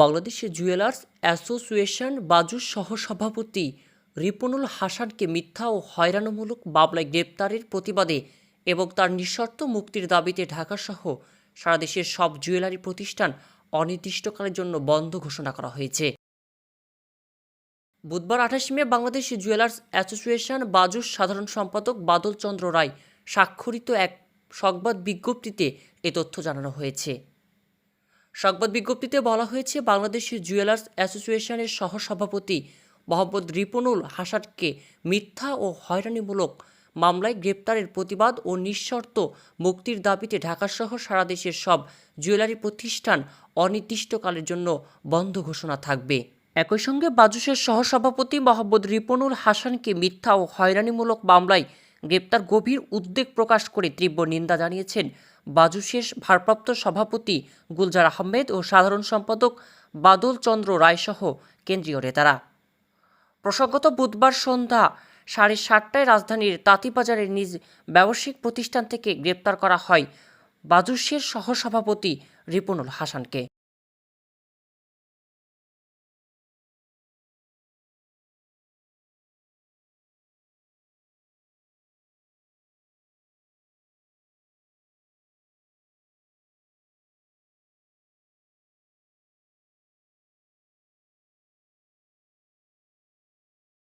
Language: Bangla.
বাংলাদেশ জুয়েলার্স অ্যাসোসিয়েশন বাজুর সহসভাপতি রিপনুল হাসানকে মিথ্যা ও হয়রানমূলক মামলায় গ্রেপ্তারের প্রতিবাদে এবং তার নিঃশর্ত মুক্তির দাবিতে ঢাকাসহ সারা দেশের সব জুয়েলারি প্রতিষ্ঠান অনির্দিষ্টকালের জন্য বন্ধ ঘোষণা করা হয়েছে। বুধবার আঠাশ মে বাংলাদেশ জুয়েলার্স অ্যাসোসিয়েশন বাজুর সাধারণ সম্পাদক বাদল চন্দ্র রায় স্বাক্ষরিত এক সংবাদ বিজ্ঞপ্তিতে এ তথ্য জানানো হয়েছে। সংবাদ বিজ্ঞপ্তিতে বলা হয়েছে, বাংলাদেশ জুয়েলার্স অ্যাসোসিয়েশনের সহসভাপতি মোহাম্মদ রিপনুল হাসানকে মিথ্যা ও হয়রানিমূলক মামলায় গ্রেপ্তারের প্রতিবাদ ও নিঃশর্ত মুক্তির দাবিতে ঢাকাসহ সারা দেশের সব জুয়েলারি প্রতিষ্ঠান অনির্দিষ্টকালের জন্য বন্ধ ঘোষণা থাকবে। একই সঙ্গে বাজুসের সহসভাপতি মোহাম্মদ রিপনুল হাসানকে মিথ্যা ও হয়রানিমূলক মামলায় গ্রেপ্তার গভীর উদ্বেগ প্রকাশ করে তীব্র নিন্দা জানিয়েছেন বাজুসের ভারপ্রাপ্ত সভাপতি গুলজার আহমেদ ও সাধারণ সম্পাদক বাদল চন্দ্র রায়সহ কেন্দ্রীয় নেতারা। প্রসঙ্গত বুধবার সন্ধ্যা সাড়ে সাতটায় রাজধানীর তাঁতিবাজারের নিজ ব্যবসায়িক প্রতিষ্ঠান থেকে গ্রেপ্তার করা হয় বাজুশের সহসভাপতি রিপনুল হাসানকে।